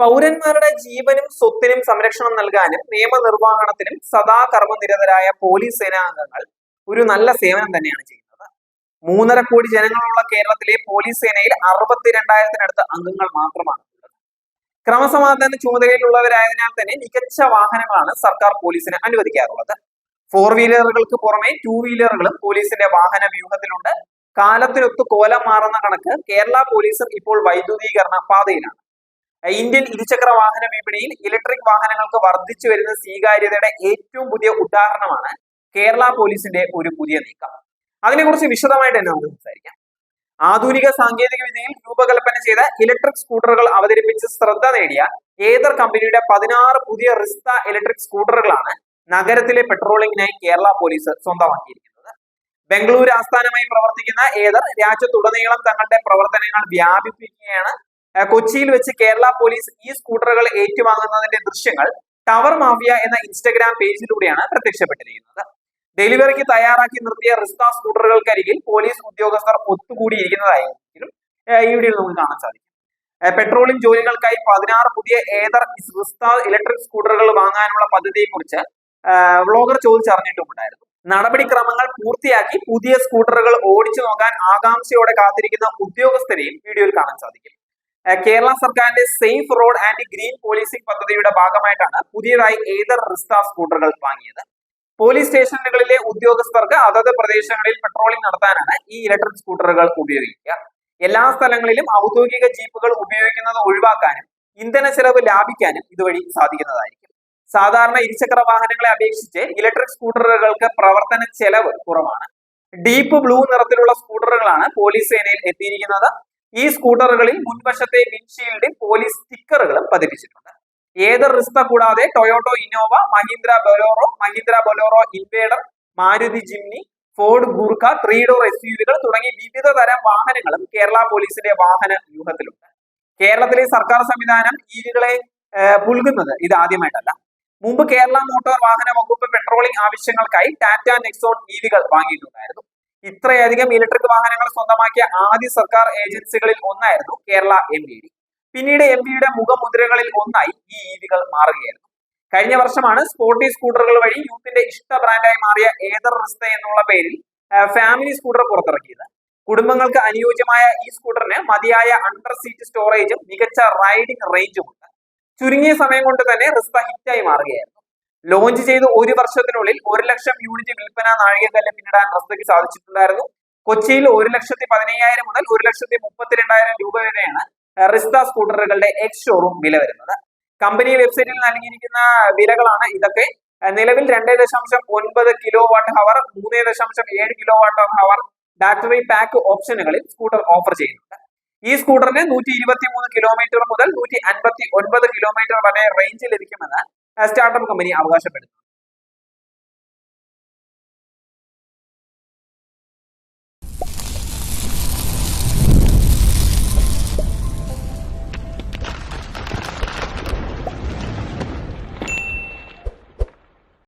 പൗരന്മാരുടെ ജീവനും സ്വത്തിനും സംരക്ഷണം നൽകാനും നിയമനിർവഹണത്തിനും സദാ കർമ്മനിരതരായ പോലീസ് സേനാംഗങ്ങൾ ഒരു നല്ല സേവനം തന്നെയാണ് ചെയ്യുന്നത്. മൂന്നര കോടി ജനങ്ങളുള്ള കേരളത്തിലെ പോലീസ് സേനയിൽ അറുപത്തിരണ്ടായിരത്തിനടുത്ത് അംഗങ്ങൾ മാത്രമാണ് ക്രമസമാധാന ചുമതലയിലുള്ളവരായതിനാൽ തന്നെ മികച്ച വാഹനങ്ങളാണ് സർക്കാർ പോലീസിന് അനുവദിക്കാറുള്ളത്. ഫോർ വീലറുകൾക്ക് പുറമെ ടു വീലറുകളും പോലീസിന്റെ വാഹന വ്യൂഹത്തിലുണ്ട്. കാലത്തിനൊത്ത് കോലം മാറുന്ന കണക്ക് കേരള പോലീസും ഇപ്പോൾ വൈദ്യുതീകരണ പാതയിലാണ്. ഇന്ത്യൻ ഇരുചക്ര വാഹന വിപണിയിൽ ഇലക്ട്രിക് വാഹനങ്ങൾക്ക് വർദ്ധിച്ചു വരുന്ന സ്വീകാര്യതയുടെ ഏറ്റവും പുതിയ ഉദാഹരണമാണ് കേരള പോലീസിന്റെ ഒരു പുതിയ നീക്കം. അതിനെക്കുറിച്ച് വിശദമായിട്ട് തന്നെ നമുക്ക് സംസാരിക്കാം? ആധുനിക സാങ്കേതിക വിദ്യയിൽ രൂപകൽപ്പന ചെയ്ത ഇലക്ട്രിക് സ്കൂട്ടറുകൾ അവതരിപ്പിച്ച് ശ്രദ്ധ നേടിയ ഏതർ കമ്പനിയുടെ പതിനാറ് പുതിയ റിസ്ത ഇലക്ട്രിക് സ്കൂട്ടറുകളാണ് നഗരത്തിലെ പെട്രോളിംഗിനായി കേരള പോലീസ് സ്വന്തമാക്കിയിരിക്കുന്നത്. ബംഗളൂരു ആസ്ഥാനമായി പ്രവർത്തിക്കുന്ന ഏതർ രാജ്യത്തുടനീളം തങ്ങളുടെ പ്രവർത്തനങ്ങൾ വ്യാപിപ്പിക്കുകയാണ് കൊച്ചിയിൽ വെച്ച് കേരള പോലീസ് ഈ സ്കൂട്ടറുകൾ ഏറ്റുവാങ്ങുന്നതിന്റെ ദൃശ്യങ്ങൾ ടവർ മാഫിയ എന്ന ഇൻസ്റ്റഗ്രാം പേജിലൂടെയാണ് പ്രത്യക്ഷപ്പെട്ടിരിക്കുന്നത്. ഡെലിവറിക്ക് തയ്യാറാക്കി നിർത്തിയ റിസ്ത സ്കൂട്ടറുകൾക്കരികിൽ പോലീസ് ഉദ്യോഗസ്ഥർ ഒത്തുകൂടിയിരിക്കുന്നതായിരിക്കും ഈ വീഡിയോയിൽ നമുക്ക് കാണാൻ സാധിക്കും. പെട്രോളിയം ജോലികൾക്കായി പതിനാറ് പുതിയ ഏതർ റിസ്ത ഇലക്ട്രിക് സ്കൂട്ടറുകൾ വാങ്ങാനുള്ള പദ്ധതിയെക്കുറിച്ച് വ്ളോഗർ ചോദിച്ചറിഞ്ഞിട്ടുമുണ്ടായിരുന്നു നടപടിക്രമങ്ങൾ പൂർത്തിയാക്കി പുതിയ സ്കൂട്ടറുകൾ ഓടിച്ചു നോക്കാൻ ആകാംക്ഷയോടെ കാത്തിരിക്കുന്ന ഉദ്യോഗസ്ഥരെയും വീഡിയോയിൽ കാണാൻ സാധിക്കും. കേരള സർക്കാരിന്റെ safe road and green policing പദ്ധതിയുടെ ഭാഗമായിട്ടാണ് പുതിയതായി ഏതർ റിസ്ത സ്കൂട്ടറുകൾ വാങ്ങിയത്. പോലീസ് സ്റ്റേഷനുകളിലെ ഉദ്യോഗസ്ഥർക്ക് അതത് പ്രദേശങ്ങളിൽ പെട്രോളിംഗ് നടത്താനാണ് ഈ ഇലക്ട്രിക് സ്കൂട്ടറുകൾ ഉപയോഗിക്കുക. എല്ലാ സ്ഥലങ്ങളിലും ഔദ്യോഗിക ജീപ്പുകൾ ഉപയോഗിക്കുന്നത് ഒഴിവാക്കാനും ഇന്ധന ചെലവ് ലാഭിക്കാനും ഇതുവഴി സാധിക്കുന്നതായിരിക്കും. സാധാരണ ഇരുചക്ര വാഹനങ്ങളെ അപേക്ഷിച്ച് ഇലക്ട്രിക് സ്കൂട്ടറുകൾക്ക് പ്രവർത്തന ചെലവ് കുറവാണ്. ഡീപ്പ് ബ്ലൂ നിറത്തിലുള്ള സ്കൂട്ടറുകളാണ് പോലീസ് സേനയിൽ എത്തിയിരിക്കുന്നത്. ഈ സ്കൂട്ടറുകളിൽ മുൻവശത്തെ വിൻഷീൽഡിൽ പോലീസ് സ്റ്റിക്കറുകളും പതിപ്പിച്ചിട്ടുണ്ട്. ഏത് റിസ്ത കൂടാതെ Toyota Innova Mahindra Bolero Mahindra Bolero Invader Maruti Jimny Ford Gurkha three door S യുവികൾ തുടങ്ങി വിവിധ തരം വാഹനങ്ങളും കേരള പോലീസിന്റെ വാഹന വ്യൂഹത്തിലുണ്ട്. കേരളത്തിലെ സർക്കാർ സംവിധാനം ഈവികളെ പുൽകുന്നത് ഇത് ആദ്യമായിട്ടല്ല മുമ്പ് കേരള മോട്ടോർ വാഹന വകുപ്പ് പെട്രോളിംഗ് ആവശ്യങ്ങൾക്കായി ടാറ്റ നെക്സോൺ ഈവികൾ വാങ്ങിയിട്ടുണ്ടായിരുന്നു. ഇത്രയധികം ഇലക്ട്രിക് വാഹനങ്ങൾ സ്വന്തമാക്കിയ ആദ്യ സർക്കാർ ഏജൻസികളിൽ ഒന്നായിരുന്നു കേരള എം ഡി പിന്നീട് എം പിയുടെ മുഖമുദ്രകളിൽ ഒന്നായി ഈ ഇവികൾ മാറുകയായിരുന്നു. കഴിഞ്ഞ വർഷമാണ് സ്പോർട്ടി സ്കൂട്ടറുകൾ വഴി യൂത്തിന്റെ ഇഷ്ട ബ്രാൻഡായി മാറിയ ഏതർ റിസ്ത എന്നുള്ള പേരിൽ ഫാമിലി സ്കൂട്ടർ പുറത്തിറക്കിയത്. കുടുംബങ്ങൾക്ക് അനുയോജ്യമായ ഈ സ്കൂട്ടറിന് മതിയായ അണ്ടർ സീറ്റ് സ്റ്റോറേജും മികച്ച റൈഡിംഗ് റേഞ്ചും ഉണ്ട്. ചുരുങ്ങിയ സമയം കൊണ്ട് തന്നെ റിസ്ത ഹിറ്റായി മാറുകയായിരുന്നു. ലോഞ്ച് ചെയ്ത് ഒരു വർഷത്തിനുള്ളിൽ ഒരു ലക്ഷം യൂണിറ്റ് വിൽപ്പന നാഴികക്കല്ല് പിന്നിടാൻ റസ്തയ്ക്ക് സാധിച്ചിട്ടുണ്ടായിരുന്നു. കൊച്ചിയിൽ ഒരു ലക്ഷത്തി പതിനയ്യായിരം മുതൽ ഒരു ലക്ഷത്തി മുപ്പത്തിരണ്ടായിരം രൂപ വരെയാണ് റിസ്ത സ്കൂട്ടറുകളുടെ എക്സ് ഷോറൂം വില വരുന്നത്. കമ്പനി വെബ്സൈറ്റിൽ നൽകിയിരിക്കുന്ന വിലകളാണ് ഇതൊക്കെ. നിലവിൽ രണ്ട് ദശാംശം ഒൻപത് കിലോ വാട്ട് ഹവർ മൂന്ന് ദശാംശം ഏഴ് kilo watt hour battery pack ഓപ്ഷനുകളിൽ scooter offer ചെയ്യുന്നുണ്ട്. ഈ സ്കൂട്ടറിന് നൂറ്റി ഇരുപത്തി മൂന്ന് കിലോമീറ്റർ മുതൽ നൂറ്റി അൻപത്തി ഒൻപത് കിലോമീറ്റർ വരെ റേഞ്ച് ലഭിക്കുമെന്ന് സ്റ്റാർട്ടപ്പ് കമ്പനി അവകാശപ്പെടുന്നു.